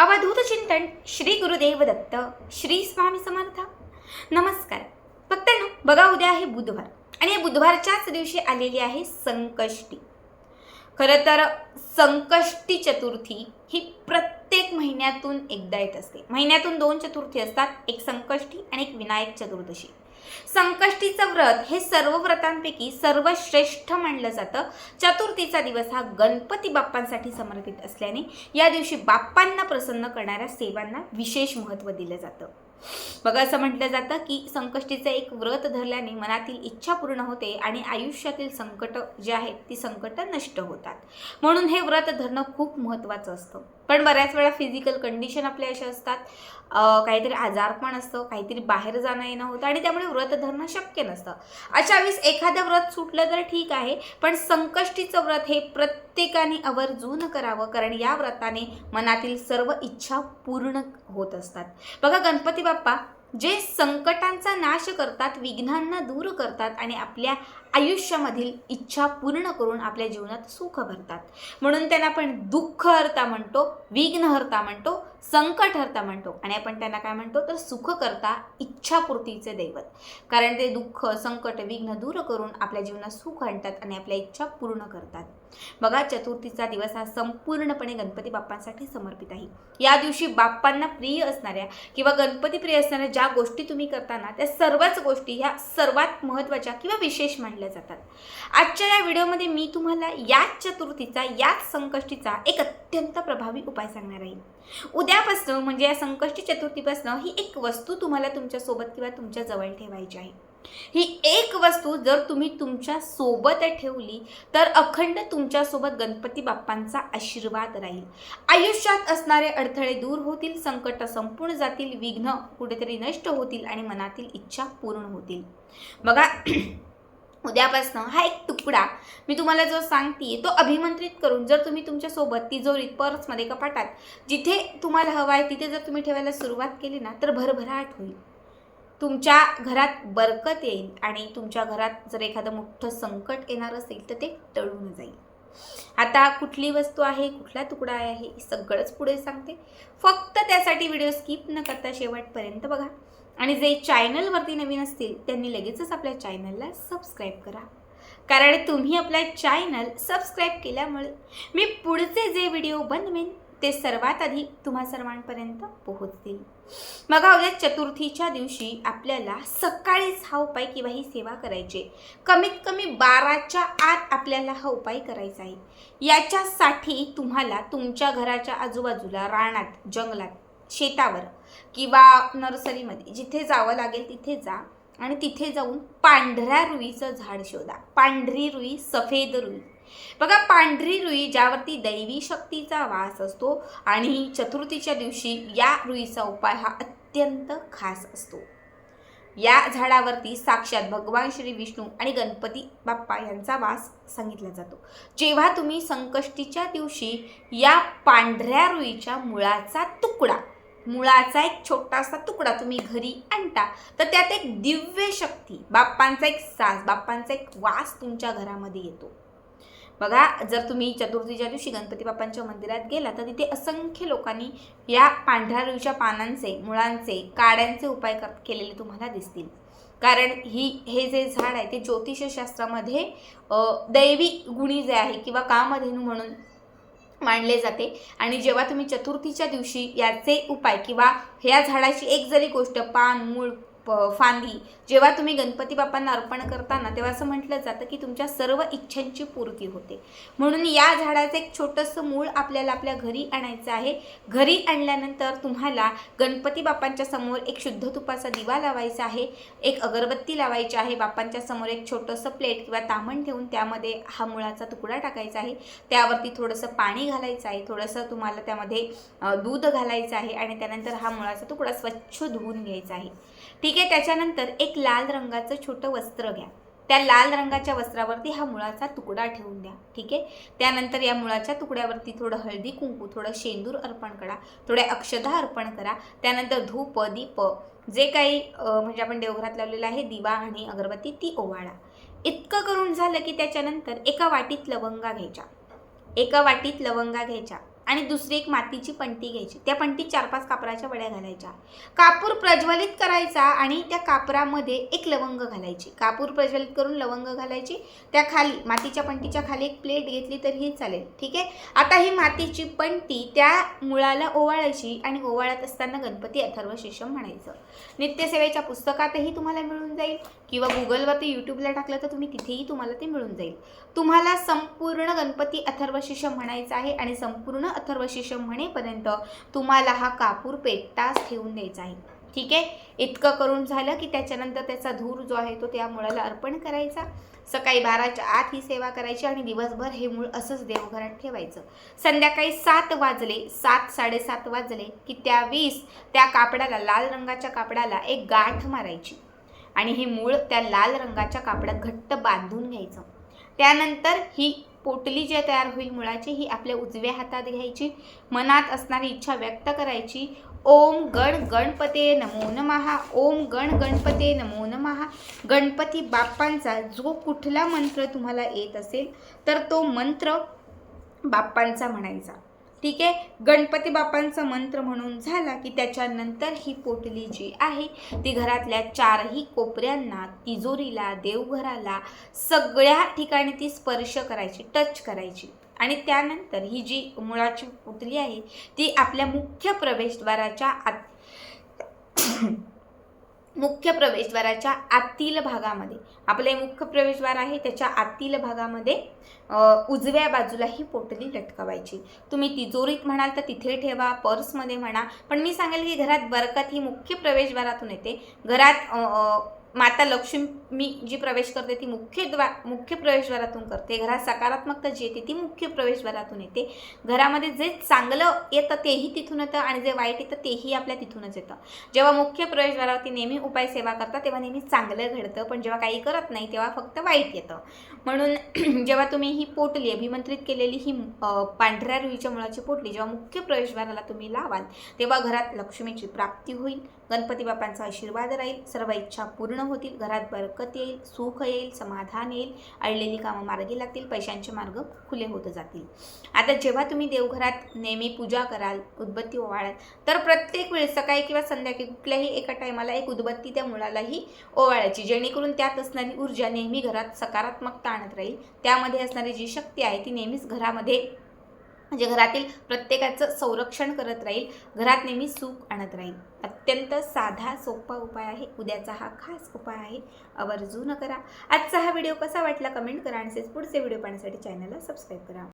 अवधूत चिंतन श्री गुरुदेव दत्त श्री स्वामी समर्थ. नमस्कार. भक्तांनो बघा उद्या आहे बुधवार आणि या बुधवारच्याच दिवशी आलेली आहे संकष्टी. खरं तर संकष्टी चतुर्थी ही प्रत्येक महिन्यातून एकदा येत असते. महिन्यातून दोन चतुर्थी असतात एक संकष्टी आणि एक विनायक चतुर्दशी. संकष्टीचं व्रत हे सर्व व्रतांपैकी सर्वश्रेष्ठ मानलं जातं. चतुर्थीचा दिवस हा गणपती बाप्पांसाठी समर्पित असल्याने या दिवशी बाप्पांना प्रसन्न करणाऱ्या सेवांना विशेष महत्त्व दिलं जातं. बघा असं म्हटलं जातं की संकष्टीचं एक व्रत धरल्याने मनातील इच्छा पूर्ण होते आणि आयुष्यातील संकट जे आहेत ती संकट नष्ट होतात. म्हणून हे व्रत धरणं खूप महत्त्वाचं असतं. पण बऱ्याच वेळा फिजिकल कंडिशन आपल्या अशा असतात. काहीतरी काहीतरी आजारपण असतं काहीतरी बाहेर जाणं येणं होतं आणि त्यामुळे व्रत धरणं शक्य नसतं. अशा वेळेस एखादं व्रत सुटलं तर ठीक आहे पण संकष्टीचं व्रत हे प्रत्येकाने आवर्जून करावं कारण या व्रताने मनातील सर्व इच्छा पूर्ण होत असतात. बघा गणपती बाप्पा जे संकटांचा नाश करतात विघ्नांना दूर करतात आणि आपल्या आयुष्यामधील इच्छा पूर्ण करून आपल्या जीवनात सुख भरतात. म्हणून त्यांना आपण दुःख हरता म्हणतो विघ्नहरता म्हणतो संकट हरता म्हणतो आणि आपण त्यांना काय म्हणतो? तर सुख करता इच्छापूर्तीचे दैवत. कारण ते दुःख संकट विघ्न दूर करून आपल्या जीवनात सुख आणतात आणि आपल्या इच्छा पूर्ण करतात. बघा चतुर्थीचा दिवस हा संपूर्णपणे गणपती बाप्पांसाठी समर्पित आहे. या दिवशी बाप्पांना प्रिय असणाऱ्या किंवा गणपती प्रिय असणाऱ्या ज्या गोष्टी तुम्ही करताना त्या सर्वच गोष्टी ह्या सर्वात महत्त्वाच्या किंवा विशेष मानल्या जातात. आजच्या या व्हिडिओमध्ये मी तुम्हाला याच चतुर्थीचा याच संकष्टीचा एक अत्यंत प्रभावी उपाय सांगणार आहे. उद्यापासनं म्हणजे या संकष्टी चतुर्थीपासनं ही एक वस्तू तुम्हाला तुमच्यासोबत किंवा तुमच्या जवळ ठेवायची आहे. ही एक वस्तू जर तुम्ही तुमच्यासोबत ठेवली तर अखंड तुमच्यासोबत गणपती बाप्पांचा आशीर्वाद राहील. आयुष्यात असणारे अडथळे दूर होतील संकट संपूर्ण जातील विघ्न कुठेतरी नष्ट होतील आणि मनातील इच्छा पूर्ण होतील. बघा उद्यापासनं हा एक तुकडा मी तुम्हाला जो सांगते तो अभिमंत्रित करून जर तुम्ही तुमच्यासोबत तिजोरीत पर्समध्ये कपाटात जिथे तुम्हाला हवं आहे तिथे जर तुम्ही ठेवायला सुरुवात केली ना तर भरभराट होईल. तुमच्या घरात बरकत येईल आणि तुमच्या घरात जर एखादं मोठं संकट येणार असेल तर ते टळून जाईल. आता कुठली वस्तू आहे कुठला तुकडा आहे हे सगळंच पुढे सांगते. फक्त त्यासाठी व्हिडिओ स्किप न करता शेवटपर्यंत बघा. आणि जे चॅनलवरती नवीन असतील त्यांनी लगेचच आपल्या चॅनलला सबस्क्राईब करा. कारण तुम्ही आपला चॅनल सबस्क्राईब केल्यामुळे मी पुढचे जे व्हिडिओ बनवेन ते सर्वात आधी तुम्हा सर्वांपर्यंत पोहोचतील. मग उद्या चतुर्थीच्या दिवशी आपल्याला सकाळीच हा उपाय किंवा ही सेवा करायची कमीत कमी बाराच्या आत आपल्याला हा उपाय करायचा आहे. याच्यासाठी तुम्हाला तुमच्या घराच्या आजूबाजूला रानात जंगलात शेतावर किंवा नर्सरीमध्ये जिथे जावं लागेल तिथे जा आणि तिथे जाऊन पांढऱ्या रुईचं झाड शोधा. पांढरी रुई सफेद रुई. बघा पांढरी रुई ज्यावरती दैवी शक्तीचा वास असतो आणि चतुर्थीच्या दिवशी या रुईचा उपाय हा अत्यंत खास असतो. या झाडावरती साक्षात भगवान श्री विष्णू आणि गणपती बाप्पा यांचा वास सांगितला जातो. जेव्हा तुम्ही संकष्टीच्या दिवशी या पांढऱ्या रुईच्या मुळाचा तुकडा मुळाचा एक छोटासा तुकडा तुम्ही घरी आणता तर त्यात एक दिव्य शक्ती बाप्पांचा एक सास बाप्पांचा एक वास तुमच्या घरामध्ये येतो. बघा जर तुम्ही चतुर्थीच्या दिवशी गणपती बाप्पांच्या मंदिरात गेला तर तिथे असंख्य लोकांनी या पांढऱ्या रुईच्या पानांचे मुळांचे काड्यांचे उपाय कर केलेले तुम्हाला दिसतील. कारण ही हे जे झाड आहे ते ज्योतिषशास्त्रामध्ये दैवी गुणी जे आहे किंवा कामधेनू म्हणून मांडले जाते. आणि जेव्हा तुम्ही चतुर्थीच्या दिवशी याचे उपाय किंवा ह्या झाडाची एक जरी गोष्ट पान मूळ प फांदी. जेव्हा तुम्ही गणपती बाप्पांना अर्पण करताना तेव्हा असं म्हटलं जातं की तुमच्या सर्व इच्छांची पूर्ती होते. म्हणून या झाडाचं एक छोटंसं मूळ आपल्याला आपल्या घरी आणायचं आहे. घरी आणल्यानंतर तुम्हाला गणपती बाप्पांच्या समोर एक शुद्ध तुपाचा दिवा लावायचा आहे. एक अगरबत्ती लावायची आहे. बाप्पांच्या समोर एक छोटंसं प्लेट किंवा तामण ठेवून त्यामध्ये हा मुळाचा तुकडा टाकायचा आहे. त्यावरती थोडंसं पाणी घालायचं आहे. थोडंसं तुम्हाला त्यामध्ये दूध घालायचं आहे आणि त्यानंतर हा मुळाचा तुकडा स्वच्छ धुवून घ्यायचा आहे. ठीक ठीक आहे त्याच्यानंतर एक लाल रंगाचं छोटं वस्त्र घ्या. त्या लाल रंगाच्या वस्त्रावरती हा मुळाचा तुकडा ठेवून द्या ठीक आहे? त्यानंतर या मुळाच्या तुकड्यावरती थोडं हळदी कुंकू थोडं शेंदूर अर्पण करा थोड्या अक्षदा अर्पण करा. त्यानंतर धूप दीप जे काही म्हणजे आपण देवघरात लावलेलं आहे दिवा आणि अगरबत्ती ती ओवाळा. इतकं करून झालं की त्याच्यानंतर एका वाटीत लवंगा घ्यायच्या. एका वाटीत लवंगा घ्यायच्या. आणि दुसरी एक मातीची पंटी घ्यायची. त्या पंटीत चार पाच कापराच्या वड्या घालायच्या. कापूर प्रज्वलित करायचा आणि त्या कापरामध्ये एक लवंग घालायची. कापूर प्रज्वलित करून लवंग घालायची. त्या खाली मातीच्या पंटीच्या खाली एक प्लेट घेतली तरीही चालेल. ठीक आहे? आता ही मातीची पंटी त्या मुळाला ओवाळायची आणि ओवाळत असताना गणपती अथर्व शीर्षम म्हणायचं. नित्यसेवेच्या पुस्तकातही तुम्हाला मिळून जाईल. किंवा गुगलवरती यूट्यूबला टाकलं तर तुम्ही तिथेही तुम्हाला ते मिळून जाईल. तुम्हाला संपूर्ण गणपती अथर्वशीर्ष म्हणायचं आहे आणि संपूर्ण अथर्वशीर्ष म्हणेपर्यंत तुम्हाला हा कापूर पेटताच ठेवून द्यायचा आहे. ठीक आहे? इतकं करून झालं की त्याच्यानंतर त्याचा धूर जो आहे तो त्या मुळाला अर्पण करायचा. सकाळी बाराच्या आत ही सेवा करायची आणि दिवसभर हे मूळ असंच देवघरात ठेवायचं. संध्याकाळी सात वाजले सात साडेसात वाजले की त्या वीस त्या कापडाला लाल रंगाच्या कापडाला एक गाठ मारायची. आणि हे मूळ त्या लाल रंगाच्या कापडात घट्ट बांधून घ्यायचं. त्यानंतर ही पोटली जे तयार होईल मुळाची ही आपल्या उजव्या हातात घ्यायची. मनात असणारी इच्छा व्यक्त करायची. ओम गण गणपते नमो नमहा ओम गण गणपते नमो नमहा गणपती बाप्पांचा जो कुठला मंत्र तुम्हाला येत असेल तर तो मंत्र बाप्पांचा म्हणायचा. ठीक आहे? गणपती बाप्पांचा मंत्र म्हणून झाला की त्याच्यानंतर ही पोटली जी आहे ती घरातल्या चारही कोपऱ्यांना तिजोरीला देवघराला सगळ्या ठिकाणी ती स्पर्श करायची टच करायची. आणि त्यानंतर ही जी मुळाची पुतली आहे ती आपल्या मुख्य प्रवेशद्वाराच्या आत मुख्य प्रवेशद्वाराच्या आतील भागामध्ये. आपले मुख्य प्रवेशद्वार आहे त्याच्या आतील भागामध्ये उजव्या बाजूला ही पोटली लटकवायची. तुम्ही तिजोरीत म्हणाल तर तिथे ठेवा पर्समध्ये म्हणा. पण मी सांगेल की घरात बरकत ही मुख्य प्रवेशद्वारातून येते. घरात माता लक्ष्मी जी प्रवेश करते ती मुख्य द्वार मुख्य प्रवेशद्वारातून करते. घरात सकारात्मकता जी येते ती मुख्य प्रवेशद्वारातून येते. घरामध्ये जे चांगलं येतं तेही तिथून येतं आणि जे वाईट येतं तेही आपल्या तिथूनच येतं. जेव्हा मुख्य प्रवेशद्वारावरती नेहमी उपाय सेवा करतात तेव्हा नेहमी चांगलं घडतं. पण जेव्हा काही करत नाही तेव्हा फक्त वाईट येतं. म्हणून जेव्हा तुम्ही ही पोटली अभिमंत्रित केलेली ही पांढऱ्या रुईच्या मुळाची पोटली जेव्हा मुख्य प्रवेशद्वाराला तुम्ही लावाल तेव्हा घरात लक्ष्मीची प्राप्ती होईल गणपती बाप्पांचा आशीर्वाद राहील सर्व इच्छा पूर्ण होतील घरात बरकत येईल सुख येईल समाधान येईल अडलेली कामं मार्गी लागतील पैशांचे मार्ग खुले होत जातील. आता जेव्हा तुम्ही देवघरात नेहमी पूजा कराल उदबत्ती ओवाळाल तर प्रत्येक वेळी सकाळी किंवा संध्याकाळी कुठल्याही एका टायमाला एक उदबत्ती त्या मुळालाही ओवाळायची जेणेकरून त्यात असणारी ऊर्जा नेहमी घरात सकारात्मकता आणत राहील. त्यामध्ये असणारी जी शक्ती आहे ती नेहमीच घरामध्ये म्हणजे घरातील प्रत्येकाचं संरक्षण करत राहील. घरात नेहमी सुख आणत राहील. अत्यंत साधा सोपा उपाय आहे. उद्याचा हा खास उपाय आहे. आवर्जून करा. आजचा हा व्हिडिओ कसा वाटला कमेंट करा आणि पुढचे व्हिडिओ पाहण्यासाठी चॅनलला सबस्क्राईब करा.